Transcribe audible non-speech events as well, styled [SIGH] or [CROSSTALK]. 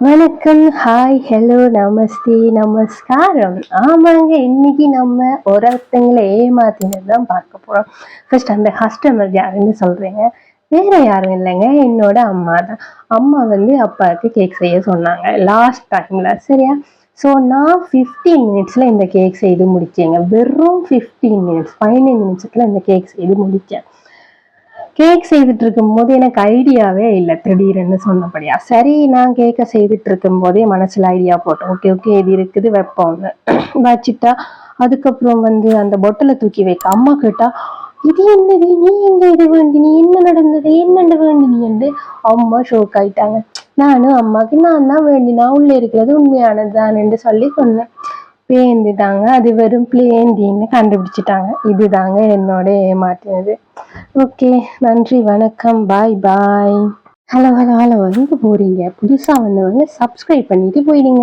வணக்கம் hi hello நமஸ்தே நமஸ்காரம். ஆமாங்க இன்னைக்கு நம்ம ஒருத்தங்களை ஏமாத்தினது தான் பார்க்க போறோம். ஃபர்ஸ்ட் அந்த கஸ்டமர் யாருன்னு சொல்கிறேங்க வேற யாரும் இல்லைங்க. என்னோட அம்மா தான். அம்மா வந்து அப்பாவுக்கு கேக் செய்ய சொன்னாங்க. லாஸ்ட் டைம்ல சரியா? ஸோ நான் ஃபிஃப்டீன் மினிட்ஸில் இந்த கேக் செய்து முடிச்சேங்க. வெறும் ஃபிஃப்டீன் மினிட்ஸ் பதினஞ்சு நிமிஷத்தில் இந்த கேக் செய்து முடித்தேன் கேக் செய்துட்டு இருக்கும்போது எனக்கு ஐடியாவே இல்லை. திடீர்னு சொன்னபடியா. சரி நான் கேக்கை செய்துட்டு இருக்கும்போதே போதே ஐடியா போட்டேன். ஓகே ஓகே இது இருக்குது வைப்போம்னு. [COUGHS] வச்சுட்டா அதுக்கப்புறம் வந்து அந்த பொட்டலை தூக்கி வைக்க. அம்மா கேட்டா இது என்னது? நீ எங்க இது வேண்டி நீ என்ன நடந்தது என்னண்டு வேண்டி நீ என்று அம்மா ஷோக் ஆயிட்டாங்க. நானும் அம்மாக்கு நான் தான் வேண்டினா உள்ள இருக்கிறது உண்மையானது தானேன்னு சொல்லி சொன்னேன். பேந்துட்டாங்க. அது வெறும் பிளேந்தின்னு கண்டுபிடிச்சிட்டாங்க. இதுதாங்க என்னோட ஏமாற்றினது. ஓகே நன்றி வணக்கம் bye bye. Hello hello hello எங்கே போறீங்க? புதுசாக வந்தவங்க சப்ஸ்கிரைப் பண்ணிட்டு போயிடுங்க.